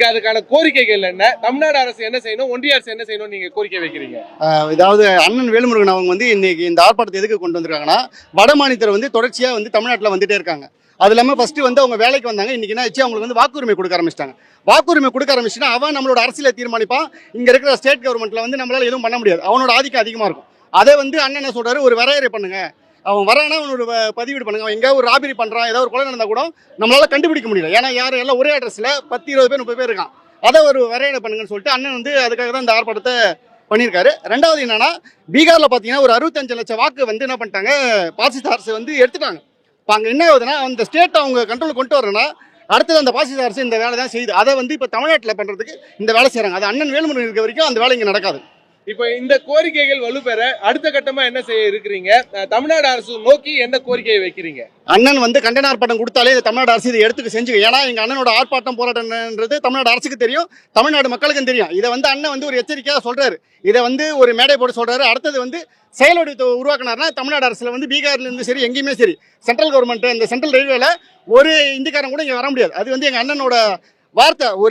அதுக்கான கோரிக்கைகள் என்ன? தமிழ்நாடு அரசு என்ன செய்யணும்? ஒன்றிய அரசு என்ன செய்யணும் நீங்க கோரிக்கை வைக்கிறீங்க? அதாவது இதாவது அண்ணன் வேலுமுருகன் அவங்க வந்து இன்னைக்கு இந்த ஆர்ப்பாட்டத்தை எதுக்கு கொண்டு வந்திருக்காங்கன்னா வட மாநிலத்தில் வந்து தொடர்ச்சியாக வந்து தமிழ்நாட்டில் வந்துட்டே இருக்காங்க. அது இல்லாமல் ஃபஸ்ட்டு வந்து அவங்க வேலைக்கு வந்தாங்க. இன்றைக்கி என்ன ஆச்சு அவங்களுக்கு வந்து வாக்குரிமை கொடுக்க ஆரம்பிச்சிட்டாங்க. வாக்குரிமை கொடுக்க ஆரம்பிச்சுன்னா அவன் நம்மளோட அரசியலை தீர்மானிப்பான். இங்கே இருக்கிற ஸ்டேட் கவர்மெண்ட்டில் வந்து நம்மளால் எதுவும் பண்ண முடியாது. அவனோட ஆதிக்கம் அதிகமாக இருக்கும். அதை வந்து அண்ணன் என்ன சொல்கிறாரு ஒரு வரையறை பண்ணுங்கள் அவன் வரானா அவனோட பதிவீடு பண்ணுங்க. அவன் எங்கேயாவது ஒரு ராபரி பண்ணுறான் ஏதாவது ஒரு கொலை நடந்தால் கூட நம்மளால் கண்டுபிடிக்க முடியல. ஏன்னா யாரும் எல்லாம் ஒரே அட்ரஸில் பத்து இருபது பேர் முப்பது பேர் இருக்கான். அதை ஒரு வரையறை பண்ணுங்கன்னு சொல்லிட்டு அண்ணன் வந்து அதுக்காக தான் இந்த ஆர்ப்பாட்டத்தை பண்ணியிருக்காரு. ரெண்டாவது என்னன்னா பீகாரில் பார்த்தீங்கன்னா ஒரு அறுபத்தஞ்சு லட்சம் வாக்கு வந்து என்ன பண்ணிட்டாங்க பாசிச அரசு வந்து எடுத்துட்டாங்க. இப்போ அங்கே என்ன ஆகுதுன்னா அந்த ஸ்டேட் அவங்க கண்ட்ரோல் கொண்டு வரணும்னா அடுத்தது அந்த பாசிச அரசு இந்த வேலை தான் செய்யுது. அதை வந்து இப்போ தமிழ்நாட்டில் பண்ணுறதுக்கு இந்த வேலை செய்கிறாங்க அது அண்ணன் வேலுமுருகன் இருக்க வரைக்கும் அந்த வேலை இங்கே நடக்காது. இப்போ இந்த கோரிக்கைகள் வலுப்பெற அடுத்த கட்டமா என்ன செய்ய இருக்கிறீங்க? தமிழ்நாடு அரசு நோக்கி என்ன கோரிக்கையை வைக்கிறீங்க? அண்ணன் வந்து கண்டன ஆர்ப்பாட்டம் கொடுத்தாலே தமிழ்நாடு அரசு இதை எடுத்துக்க செஞ்சுக்க. ஏன்னா எங்க அண்ணனோட ஆர்ப்பாட்டம் போராட்டம்ன்றது தமிழ்நாடு அரசுக்கு தெரியும் தமிழ்நாடு மக்களுக்கும் தெரியும். இதை வந்து அண்ணன் வந்து ஒரு எச்சரிக்கையாக சொல்றாரு. இதை வந்து ஒரு மேடை போட்டு சொல்றாரு. அடுத்தது வந்து செயலோடு உருவாக்கினார்னா தமிழ்நாடு அரசுல வந்து பீகார்ல இருந்து சரி எங்கேயுமே சரி சென்ட்ரல் கவர்மெண்ட் இந்த சென்ட்ரல் ரயில்வேல ஒரு இந்திக்காரன் கூட இங்க வர முடியாது. அது வந்து எங்க அண்ணனோட வார்த்தை. ஒரு